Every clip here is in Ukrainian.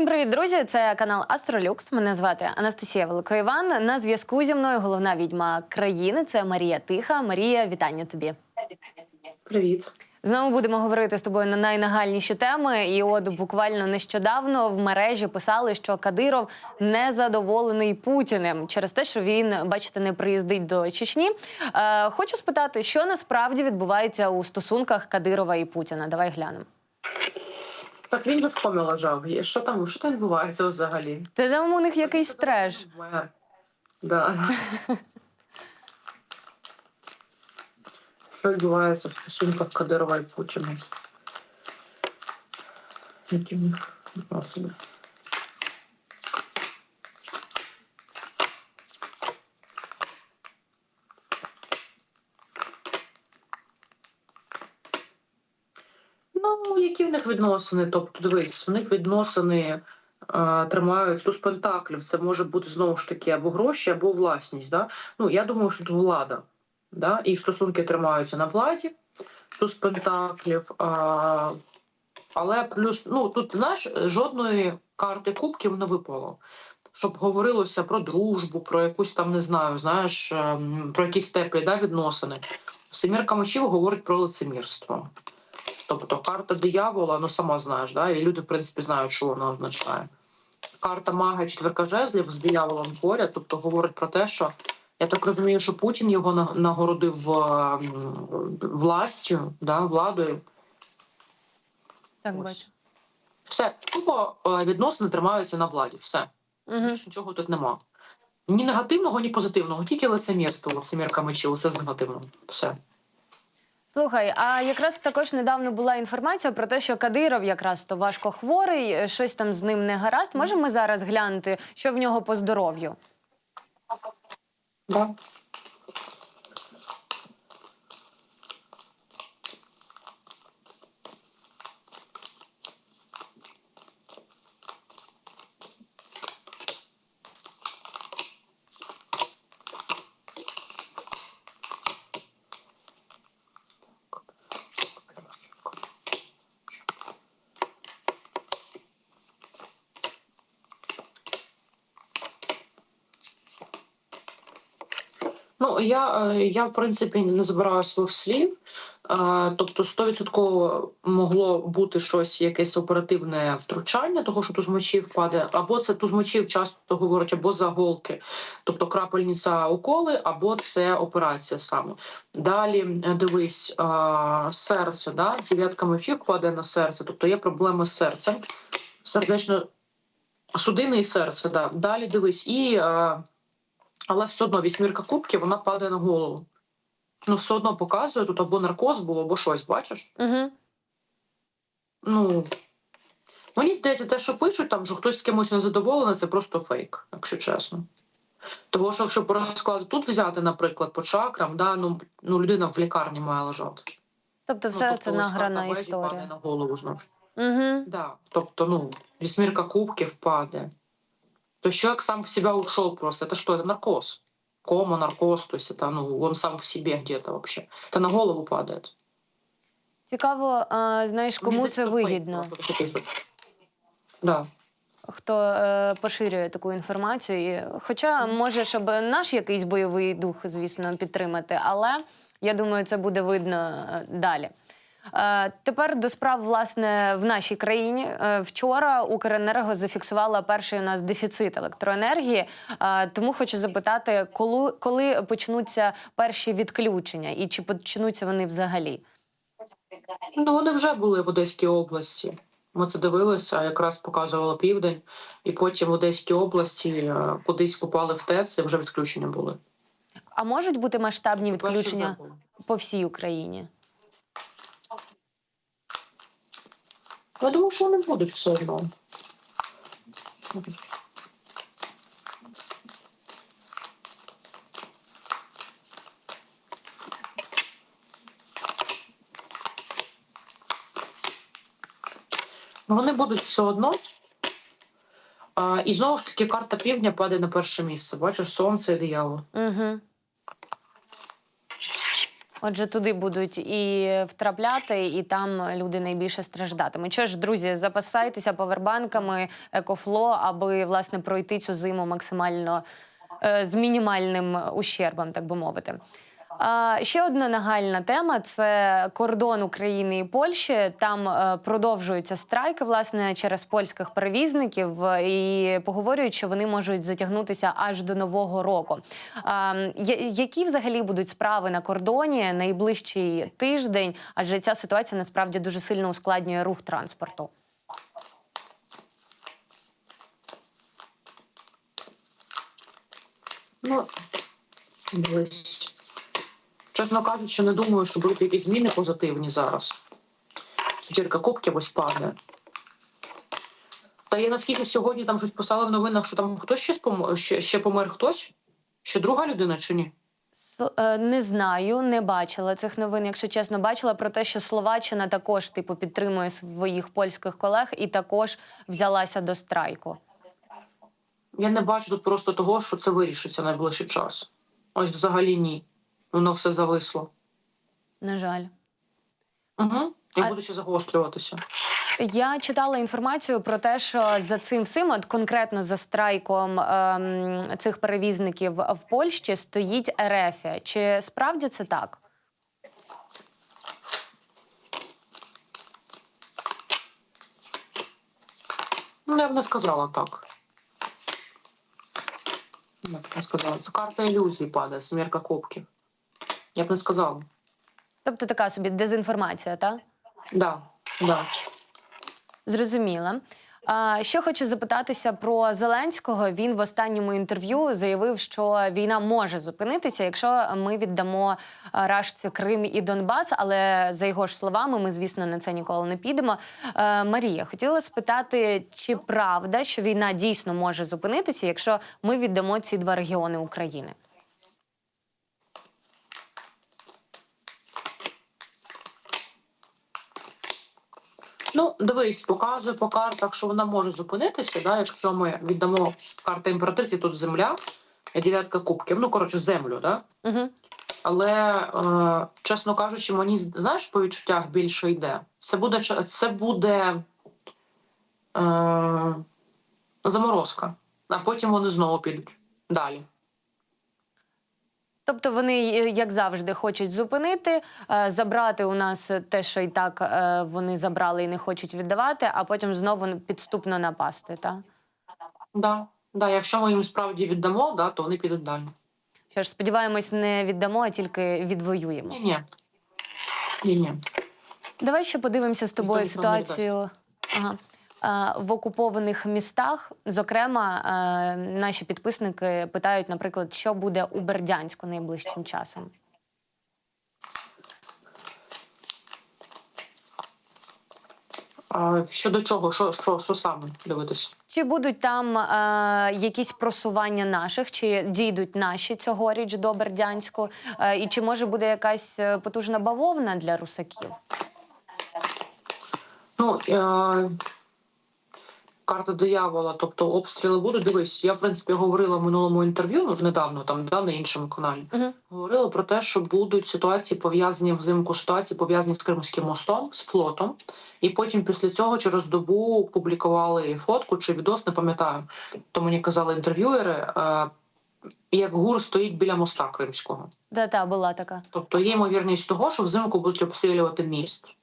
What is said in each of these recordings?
Всім привіт, друзі! Це канал Астролюкс. Мене звати Анастасія Великоїван. На зв'язку зі мною головна відьма країни. Це Марія Тиха. Марія, вітання тобі. Привіт. Знову будемо говорити з тобою на найнагальніші теми. І от буквально нещодавно в мережі писали, що Кадиров незадоволений Путіним через те, що він, бачите, не приїздить до Чечні. Е, хочу спитати, що насправді відбувається у стосунках Кадирова і Путіна. Давай глянемо. Так він же в комі лежав. І Що там, що там відбувається взагалі? Та там у них якийсь треш. Да. Що відбувається в стосунках Кадирова і Путіна? Які в них відносини? Ну, які в них відносини? Тобто, дивись, в них відносини е, тримають туз пентаклів. Це може бути знову ж таки або гроші, або власність. Да? Ну, я думаю, що тут влада. Да? І стосунки тримаються на владі, туз пентаклів. А, але плюс, ну тут знаєш, жодної карти кубків не випало. Щоб говорилося про дружбу, про якусь там, не знаю, знаєш, ем, про якісь теплі да, відносини. Семірка мечів говорить про лицемірство. Тобто карта диявола, ну сама знаєш, да? і люди, в принципі, знають, що вона означає. Карта мага четверка жезлів з дияволом поряд, тобто говорить про те, що я так розумію, що Путін його нагородив ем, властю, да, владою. Так Ось. бачу. Все, тупо е, відносини тримаються на владі. Все. Угу. Нічого тут нема. Ні негативного, ні позитивного, тільки лицемірство, лицемірка мечів, це з негативного. Все. Слухай, а якраз також недавно була інформація про те, що Кадиров якраз то важко хворий, е, щось там з ним не гаразд. Можемо ми зараз глянути, що в нього по здоров'ю? Да. Ну я, е, я в принципі не забираю своїх слів. Е, Тобто 100% могло бути щось, якесь оперативне втручання, того що туз мочів падає, або це туз мочів часто говорять або за голки, тобто крапельниця уколи, або це операція саме. Далі е, дивись, серце, да? дев'ятка мечів падає на серце, тобто є проблеми з серцем, сердечно судини і серце. Да. Далі дивись, і але все одно вісьмірка кубків вона падає на голову. Ну, все одно показує тут або наркоз був, або щось, бачиш? Угу. Ну мені здається, те, що пишуть, там що хтось з кимось незадоволений, це просто фейк, якщо чесно. Того, що якщо по розкладу тут взяти, наприклад, по чакрам, да, ну, ну людина в лікарні має лежати. Тобто, ну, все тобто, це награна вежі падає історія. на голову знову. Угу. Да. Тобто, ну, вісьмірка кубків падає. То человек сам в себя ушел просто. Это что? Это наркоз. Кома, наркоз, то есть это, ну, он сам в себе где-то вообще. Это на голову падает. Цікаво, а, знаєш, кому Мені це здається, фейк вигідно, просто таке пишуть. Да. хто е, поширює таку інформацію. І- Хоча може, щоб наш якийсь бойовий дух, звісно, підтримати, але я думаю, це буде видно е, далі. Е, Тепер до справ власне в нашій країні. Е, Вчора Укренерго зафіксувала перший у нас дефіцит електроенергії. Е, Тому хочу запитати, коли, коли почнуться перші відключення, і чи почнуться вони взагалі? Ну, вони вже були в Одеській області. Ми це дивилися, якраз показувало південь, і потім в Одеській області кудись попали в ТЕЦ, і вже відключення були. А можуть бути масштабні відключення по всій Україні? Я думаю, що вони будуть все одно. Ну, Вони будуть все одно. А, і знову ж таки, карта півдня падає на перше місце. Бачиш, сонце і диявол. Угу. Отже, туди будуть і втрапляти, і там люди найбільше страждатимуть. Що ж, друзі, запасайтеся повербанками, екофло, аби власне пройти цю зиму максимально е, з мінімальним ущербом, так би мовити. Ще одна нагальна тема це кордон України і Польщі. Там е, продовжуються страйки, власне, через польських перевізників, е, і поговорюють, що вони можуть затягнутися аж до нового року. Які взагалі будуть справи на кордоні найближчий тиждень? Адже ця ситуація насправді дуже сильно ускладнює рух транспорту. Ну. Чесно кажучи, не думаю, що будуть якісь зміни позитивні зараз. Четвірка кубків ось падає. Та я наскільки сьогодні там щось писали в новинах, що там хтось ще, спом... ще, ще помер хтось? Ще друга людина чи ні? Е, Не знаю, не бачила цих новин. Якщо чесно, бачила про те, що Словаччина також типу підтримує своїх польських колег і також взялася до страйку. Я не бачу тут просто того, що це вирішиться найближчий час. Ось взагалі ні. Воно все зависло. На жаль. Угу. І А- буде ще загострюватися. Я читала інформацію про те, що за цим всім, от конкретно за страйком ем, цих перевізників в Польщі, стоїть Ерефія. Чи справді це так? Ну, я б не сказала так. Я б не сказала. Це карта ілюзій падає, смірка кубків. Я б не сказала. Тобто така собі дезінформація, так? Да, да. Зрозуміла. А, ще хочу запитатися про Зеленського. Він в останньому інтерв'ю заявив, що війна може зупинитися, якщо ми віддамо а, рашці Крим і Донбас. Але за його ж словами, ми, звісно, на це ніколи не підемо. Е, Марія, хотіла спитати, чи правда, що війна дійсно може зупинитися, якщо ми віддамо ці два регіони України? Ну, дивись, показує по картах, що вона може зупинитися. Да? Якщо ми віддамо карта імператриці, тут земля, дев'ятка кубків. Ну, коротше, землю, да? Угу. Але, е, чесно кажучи, мені знаєш, по відчуттях більше йде. Це буде це буде е, заморозка, а потім вони знову підуть далі. Тобто вони, е, як завжди, хочуть зупинити, е, забрати у нас те, що і так е, вони забрали і не хочуть віддавати, а потім знову підступно напасти. Так? Да, да, якщо ми їм справді віддамо, да, то вони підуть далі. Що ж, сподіваємось, не віддамо, а тільки відвоюємо. Ні, ні. Ні, ні. Давай ще подивимося з тобою Ніхто ситуацію ага. Е, в окупованих містах. Зокрема, е, наші підписники питають, наприклад, що буде у Бердянську найближчим часом. А щодо чого, що, що, що саме дивитись? Чи будуть там е, якісь просування наших, чи дійдуть наші цьогоріч до Бердянську? Е, і чи може буде якась е, потужна бавовна для русаків? Ну, е, карта диявола, тобто обстріли будуть. Дивись, я в принципі говорила в минулому інтерв'ю, ну недавно там да, на іншому каналі. Угу. Говорила про те, що будуть ситуації пов'язані взимку, ситуації пов'язані з Кримським мостом, з флотом. І потім після цього через добу публікували фотку чи відос, не пам'ятаю. То мені казали інтерв'юери, е, як гур стоїть біля моста Кримського. Та-та, була така. Тобто є ймовірність того, що взимку будуть обстрілювати міст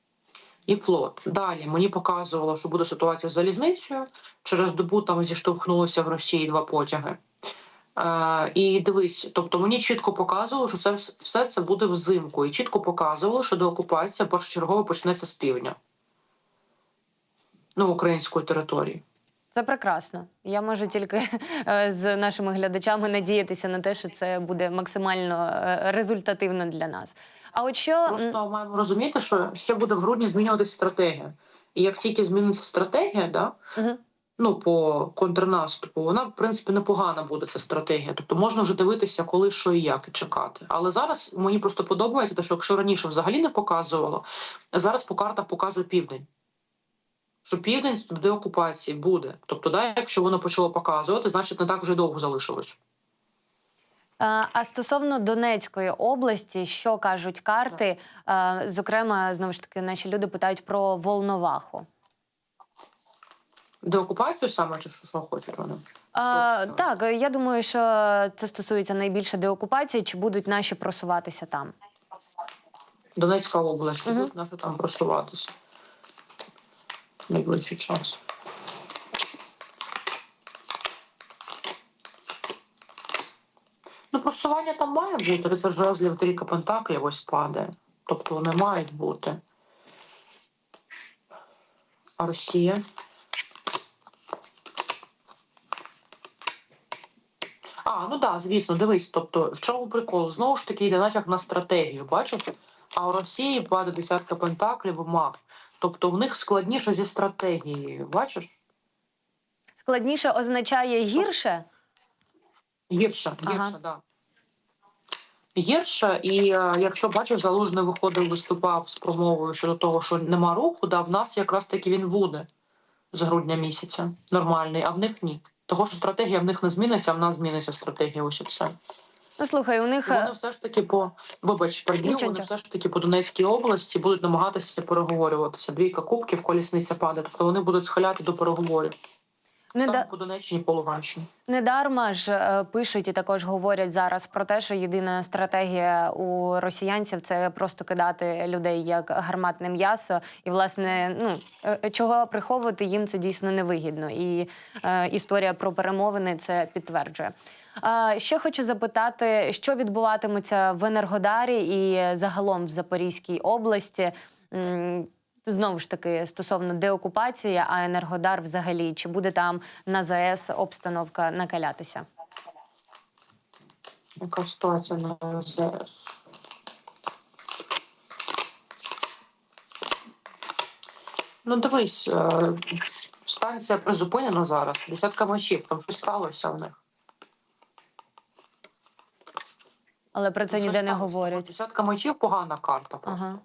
і флот. Далі мені показувало, що буде ситуація з залізницею. Через добу там зіштовхнулися в Росії два потяги. Е, і дивись, тобто мені чітко показувало, що це все це буде взимку, і чітко показувало, що деокупація першочергово почнеться з півдня. Ну, української території. Це прекрасно. Я можу тільки е, з нашими глядачами надіятися на те, що це буде максимально е, результативно для нас. А от що Просто маємо розуміти, що ще буде в грудні змінюватися стратегія. І як тільки зміниться стратегія, да, Мгм. ну по контрнаступу, вона в принципі непогана буде ця стратегія. Тобто можна вже дивитися, коли що і як і чекати. Але зараз мені просто подобається, те, що якщо раніше взагалі не показувало, зараз по картах показує південь. Що південь в деокупації буде. Тобто, да, якщо воно почало показувати, значить не так вже довго залишилось. А, а стосовно Донецької області, що кажуть карти? Зокрема, знову ж таки, наші люди питають про Волноваху. Деокупацію саме чи що, хочуть вони? А, так, я думаю, що це стосується найбільше деокупації. Чи будуть наші просуватися там? Донецька область, чи Мгм. будуть наші там просуватися найближчий час. Ну, просування там має бути, це жезлів трійка пентаклів ось падає. Тобто вони мають бути. А Росія? А, ну так, да, звісно, дивись. Тобто, в чому прикол? Знову ж таки, йде натяк на стратегію, бачиш? А у Росії падає десятка пентаклів маг. Тобто в них складніше зі стратегією, бачиш? Складніше означає гірше. Гірше, гірше, так. Да. Гірше, і е, якщо бачиш, залужний виходив, виступав з промовою щодо того, що нема руху, да, в нас якраз таки він буде з грудня місяця нормальний, а в них ні. Того, що стратегія в них не зміниться, а в нас зміниться стратегія. Ось і все. Ну слухай, у них Вони все ж таки по вибач, приб'ю, вони все ж таки по Донецькій області будуть намагатися переговорюватися. Двійка кубків, колісниця падає. Тобто вони будуть схиляти до переговорів. Не Саме да... по Донеччині, по Луганщині. Недарма ж е, пишуть і також говорять зараз про те, що єдина стратегія у росіянців це просто кидати людей як гарматне м'ясо. І, власне, ну е, чого приховувати їм це дійсно невигідно. І е, історія про перемовини це підтверджує. А, ще хочу запитати, що відбуватиметься в Енергодарі і загалом в Запорізькій області. Знову ж таки, стосовно деокупації, а Енергодар взагалі, чи буде там на ЗАЕС обстановка накалятися? Яка ситуація на ЗС? Ну, дивись, е, станція призупинена зараз. Десятка мечів, там щось сталося в них. Але про це ніде не говорять. Десятка мечів погана карта просто. Ага.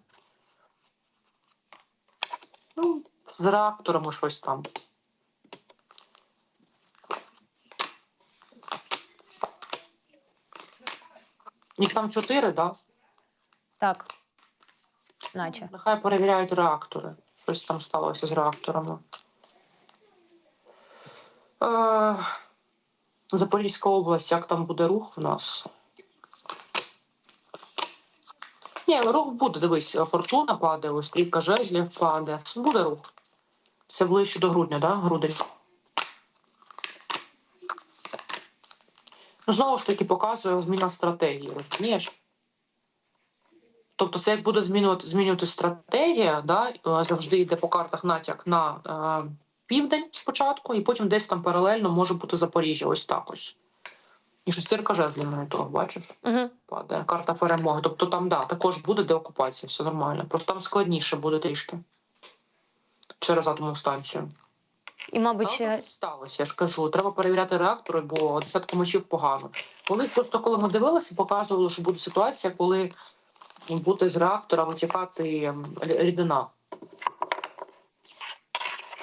Ну, з реакторами щось там. Їх там чотири, так? Да? Так. Наче. Нехай перевіряють реактори. Щось там сталося з реакторами. Е, Запорізька область, як там буде рух в нас? Ні, рух буде, дивись, фортуна падає, ось стрілька жезлів падає. Буде рух. Це ближче до грудня, да? Грудень. Ну, знову ж таки, показує зміна стратегії, розумієш? Тобто, це як буде змінювати, змінювати стратегія, да? е, завжди йде по картах натяк на е, південь спочатку, і потім десь там паралельно може бути Запоріжжя, ось так ось. І шестірка жезлів на того, бачиш? Угу. Падає карта перемоги. Тобто там, да, також буде деокупація, все нормально. Просто там складніше буде трішки через атомну станцію. І, мабуть, Але тут сталося, я ж кажу. Треба перевіряти реактори, бо десятку мочів погано. Колись просто коли ми дивилися, показували, що буде ситуація, коли буде з реактора витікати ем, рідина.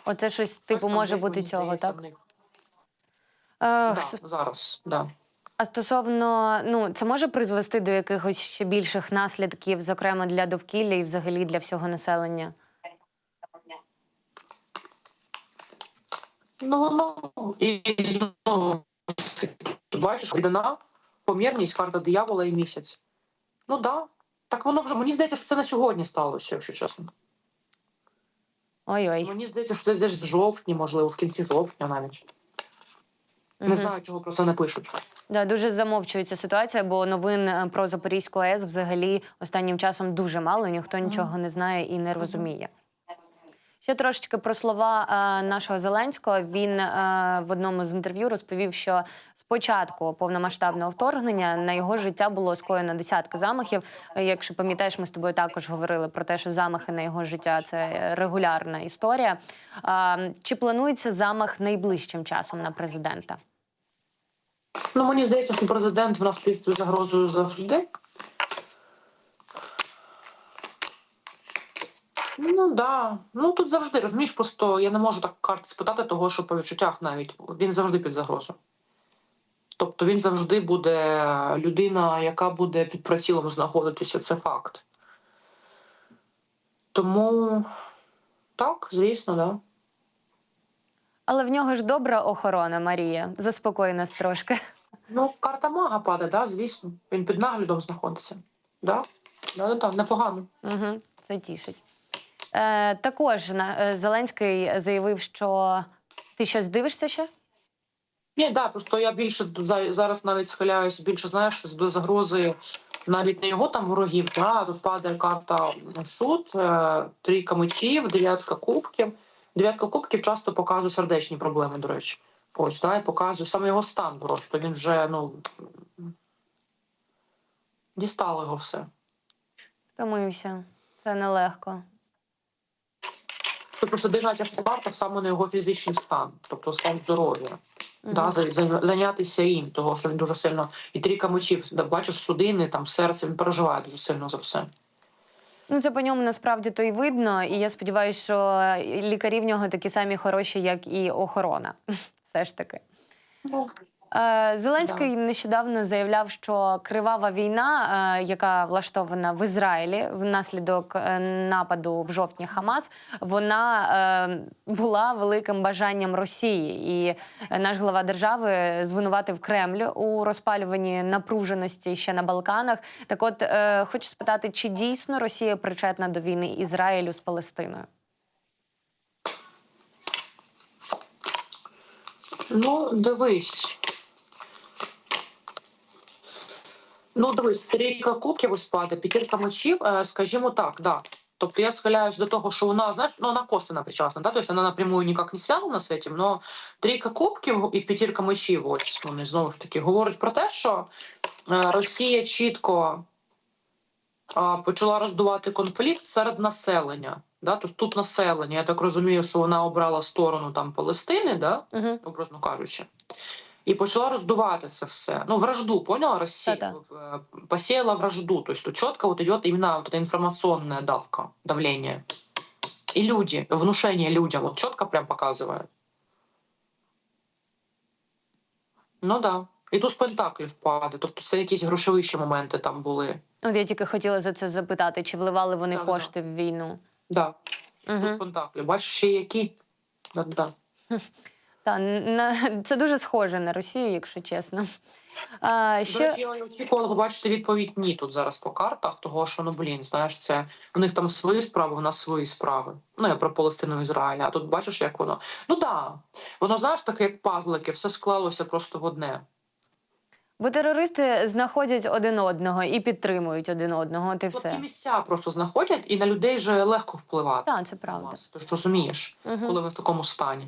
оце щось типу може бути цього, так? Е, Да, с- зараз, да. А стосовно, ну це може призвести до якихось ще більших наслідків, зокрема для довкілля і взагалі для всього населення. Ну, ну, і знову бачиш, рідина, помірність, карта диявола і місяць. Ну так. Да. Так воно вже, мені здається, що це на сьогодні сталося, якщо чесно. Ой-ой. Мені здається, що це десь в жовтні, можливо, в кінці жовтня навіть. Не знаю, чого про це не пишуть. Да, дуже замовчується ситуація, бо новин е, про Запорізьку АЕС взагалі останнім часом дуже мало. Ніхто нічого не знає і не розуміє. Ще трошечки про слова е, нашого Зеленського. Він е, в одному з інтерв'ю розповів, що спочатку повномасштабного вторгнення на його життя було скоєно десятки замахів. Е, Якщо пам'ятаєш, ми з тобою також говорили про те, що замахи на його життя це регулярна історія. Чи планується замах найближчим часом на президента? Ну, мені здається, що президент в нас під загрозою завжди. Ну да. Ну тут завжди, розумієш, просто я не можу так карт спитати того, що по відчуттях навіть він завжди під загрозою. Тобто він завжди буде людина, яка буде під прицілом знаходитися, це факт. Тому так, звісно, да. Але в нього ж добра охорона, Марія. Заспокой нас трошки. Ну, карта мага падає, да, звісно. Він під наглядом знаходиться. Да? Да, да, да, непогано. Угу, це тішить. Е, також на, е, Зеленський заявив, що ти щось дивишся ще? Ні, да, просто я більше зараз навіть схиляюсь більше, знаєш, до загрози навіть не його там ворогів, да, а тут падає карта шут, е, трійка мечів, дев'ятка кубків. Дев'ятка кубків часто показує сердечні проблеми, до речі. Ось, да, і показує саме його стан просто. Він вже, ну. Дістало його все. Втомився. Це нелегко. Це просто дивна карта саме на його фізичний стан, тобто стан здоров'я. Мгм. Да, за- за- зайнятися їм, того що він дуже сильно і трійка мечів, да, бачиш судини, там серце, він переживає дуже сильно за все. Ну, це по ньому насправді то й видно, і я сподіваюся, що лікарі в нього такі самі хороші, як і охорона. Все ж таки. Е, Зеленський нещодавно заявляв, що кривава війна, е, яка влаштована в Ізраїлі внаслідок е, нападу в жовтні Хамас, вона е, була великим бажанням Росії. І е, наш глава держави звинуватив Кремль у розпалюванні напруженості ще на Балканах. Так, от е, хочу спитати, чи дійсно Росія причетна до війни Ізраїлю з Палестиною? ну дивись. Ну, дивись, трійка кубків ось падає, п'ятірка мечів, е, скажімо так, да. Тобто я схиляюсь до того, що вона, знаєш, ну, вона косвенно причасна, да? тобто вона напрямую ніяк не зв'язана з цим, але трійка кубків і п'ятірка мечів, ось вони знову ж таки говорять про те, що е, Росія чітко почала роздувати конфлікт серед населення. Да? Тобто тут населення, я так розумію, що вона обрала сторону там Палестини, да? Угу. образно кажучи. І почала роздувати це все. Ну, вражду, поняла? Россия Да-да. э, посеяла вражду. То есть тут четко вот идет именно вот эта информационная давка, давление. И люди, внушение людям, вот четко прям показывает. Ну да. І тут з пентаклів падає. Тобто це якісь грошовищі моменти там були. От я тільки хотіла за це запитати, чи вливали вони Так, да. кошти в війну? Да, Угу. тут з пентаклів. Бачиш, ще які? Да-да. Та на це дуже схоже на Росію, якщо чесно. А, До речі, я очікувала побачити відповідь ні тут зараз по картах, того що ну блін, знаєш, це у них там свої справи, у нас свої справи. Ну я про Палестину Ізраїля. А тут бачиш, як воно. Ну да, воно знаєш таке, як пазлики, все склалося просто в одне. бо терористи знаходять один одного і підтримують один одного. От і Такі місця просто знаходять, і на людей же легко впливати. Так, це правда. Ти ж розумієш, Мгм. коли ви в такому стані.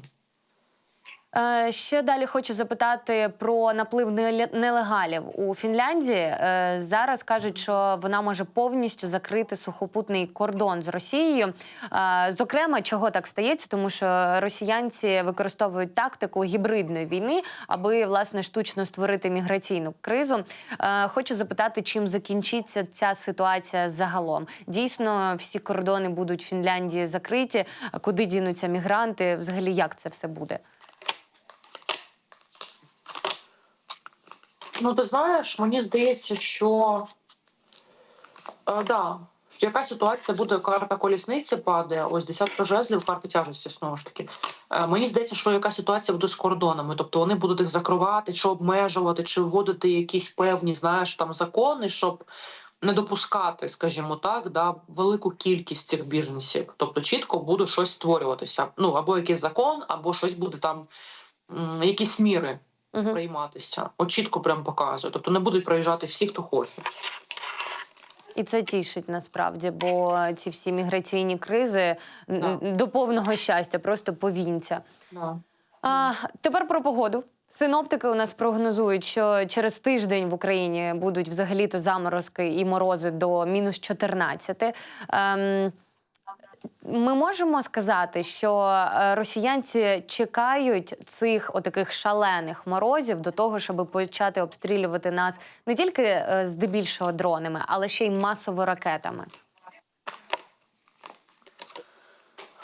Е, ще далі хочу запитати про наплив неле- нелегалів у Фінляндії. Е, зараз кажуть, що вона може повністю закрити сухопутний кордон з Росією. Е, зокрема, чого так стається, тому що росіянці використовують тактику гібридної війни, аби власне штучно створити міграційну кризу. Хочу запитати, чим закінчиться ця ситуація загалом. Дійсно, всі кордони будуть в Фінляндії закриті. Куди дінуться мігранти? Взагалі, як це все буде? Ну, ти знаєш, мені здається, що е, да, яка ситуація буде, карта колісниці падає, ось десятка жезлів, карта тяжесті, знову ж таки. Е, мені здається, що яка ситуація буде з кордонами. Тобто вони будуть їх закривати, чи обмежувати, чи вводити якісь певні, знаєш, там закони, щоб не допускати, скажімо так, да, велику кількість цих біженців. Тобто чітко буде щось створюватися. Ну, або якийсь закон, або щось буде там, якісь міри Угу. прийматися. От чітко прям показує. Тобто не будуть проїжджати всі, хто хоче. І це тішить насправді, бо ці всі міграційні кризи Да. до повного щастя, просто повінця. Да. А, тепер про погоду. Синоптики у нас прогнозують, що через тиждень в Україні будуть взагалі-то заморозки і морози до мінус 14. Ем, ми можемо сказати, що е, росіянці чекають цих отаких шалених морозів до того, щоб почати обстрілювати нас не тільки е, здебільшого дронами, але ще й масово ракетами.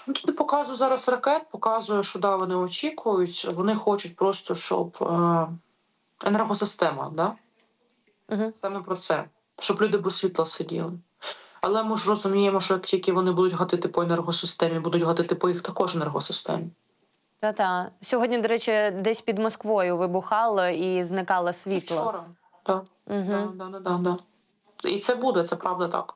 Ну, тут показую зараз ракет, показую, що да, вони очікують. Вони хочуть просто, щоб е, енергосистема, да? Угу. Саме про це, щоб люди без світла сиділи. Але ми ж розуміємо, що як тільки вони будуть гатити по енергосистемі, будуть гатити по їх також енергосистемі. Та-та. Сьогодні, до речі, десь під Москвою вибухало і зникало світло. Вчора. Так, Угу. да, да, да, да, да. І це буде, це правда так.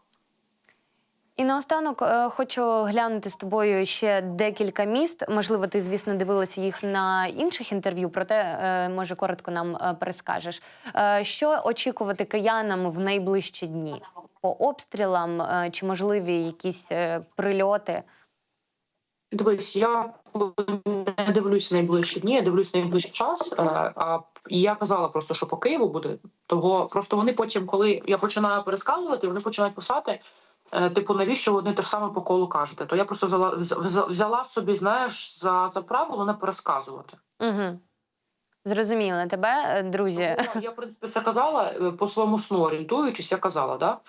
І наостанок е, хочу глянути з тобою ще декілька міст. Можливо, ти, звісно, дивилася їх на інших інтерв'ю, проте, е, може, коротко нам е, перескажеш. Що очікувати киянам в найближчі дні? По обстрілам е, чи можливі якісь е, прильоти? Дивись, я не дивлюся найближчі дні, я дивлюсь найближчий час. е, А і я казала просто, що по Києву буде. Того просто вони потім, коли я починаю пересказувати, вони починають писати. Типу, навіщо ви одне те ж саме по колу кажете? То я просто взяла взяла- собі, знаєш, за, за правило не пересказувати. Угу. Зрозуміла тебе, друзі. Я, я, в принципі, це казала по своєму сну орієнтуючись, я казала, да?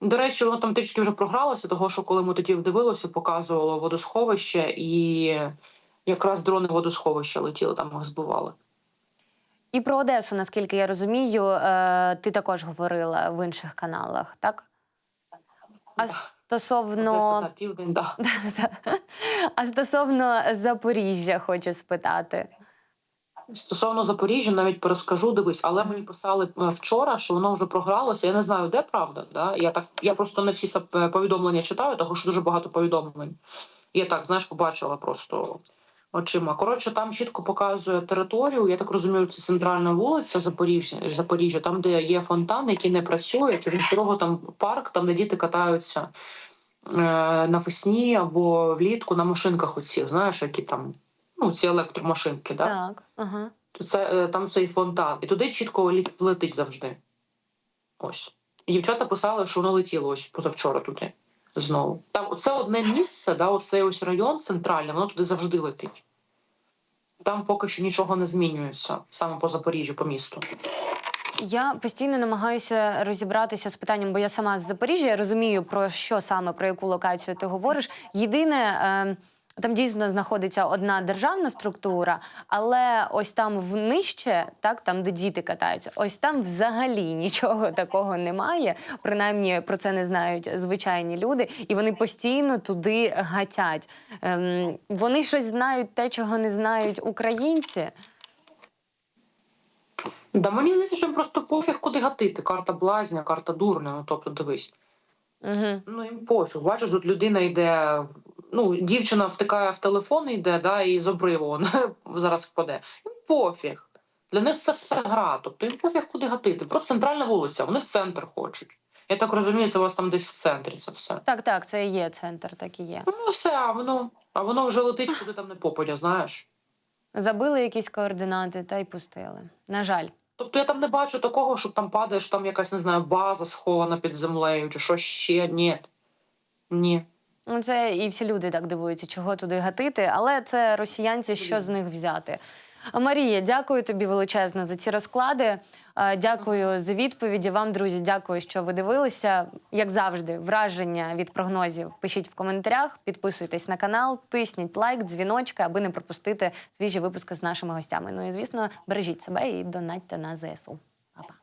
До речі, воно там трішки вже програлося, того що коли ми тоді дивилися, показувало водосховище, і якраз дрони водосховища летіли, там їх збивали. І про Одесу, наскільки я розумію, е, ти також говорила в інших каналах, так? А стосовно Одеса, да, південь, да. а стосовно Запоріжжя, хочу спитати. Стосовно Запоріжжя, навіть перескажу, дивись, але мені писали е, вчора, що воно вже програлося. Я не знаю, де правда. Да? Я так я просто не всі повідомлення читаю, тому що дуже багато повідомлень. Я так, знаєш, побачила просто очима. Коротше, там чітко показує територію. Я так розумію, це центральна вулиця Запоріжжя, Запоріжжя, там, де є фонтан, який не працює. Через дорогу там парк, там де діти катаються е, навесні або влітку на машинках. Оці, знаєш, які там. Ну, ці електромашинки, да? Так, ага. це е, там цей фонтан, і туди чітко летить завжди. Ось. І дівчата писали, що воно летіло ось позавчора туди знову. Там це одне місце, да, оцей ось район центральний, воно туди завжди летить. Там поки що нічого не змінюється саме по Запоріжжю, по місту. Я постійно намагаюся розібратися з питанням, бо я сама з Запоріжжя, я розумію, про що саме, про яку локацію ти говориш. Єдине, е, там дійсно знаходиться одна державна структура, але ось там внижче, так, там, де діти катаються, ось там взагалі нічого такого немає. Принаймні про це не знають звичайні люди, і вони постійно туди гатять. Ем, вони щось знають те, чого не знають українці. Да мені здається, що просто пофіг, куди гатити. Карта блазня, карта дурня. Ну тобто, дивись. Угу. Ну їм пофіг. Бачиш, тут людина йде. Ну, дівчина втикає в телефон, йде, да, і з обриву вона зараз впаде. Їм пофіг. Для них це все гра. Тобто їм пофіг куди гатити. Просто центральна вулиця, вони в центр хочуть. Я так розумію, це у вас там десь в центрі це все. Так, так, це і є центр, так і є. Ну все, а воно, а воно вже летить, куди там не попадя, знаєш. Забили якісь координати та й пустили. На жаль. Тобто я там не бачу такого, що там падає, що там якась, не знаю, база схована під землею, чи що ще. Ні. Ні. Ну, це і всі люди так дивуються, чого туди гатити, але це росіянці, що з них взяти. Марія, дякую тобі величезно за ці розклади. Е, дякую за відповіді. Вам, друзі, дякую, що ви дивилися. Як завжди, враження від прогнозів пишіть в коментарях, підписуйтесь на канал, тисніть лайк, дзвіночки, аби не пропустити свіжі випуски з нашими гостями. Ну і звісно, бережіть себе і донатьте на ЗСУ. Па-па.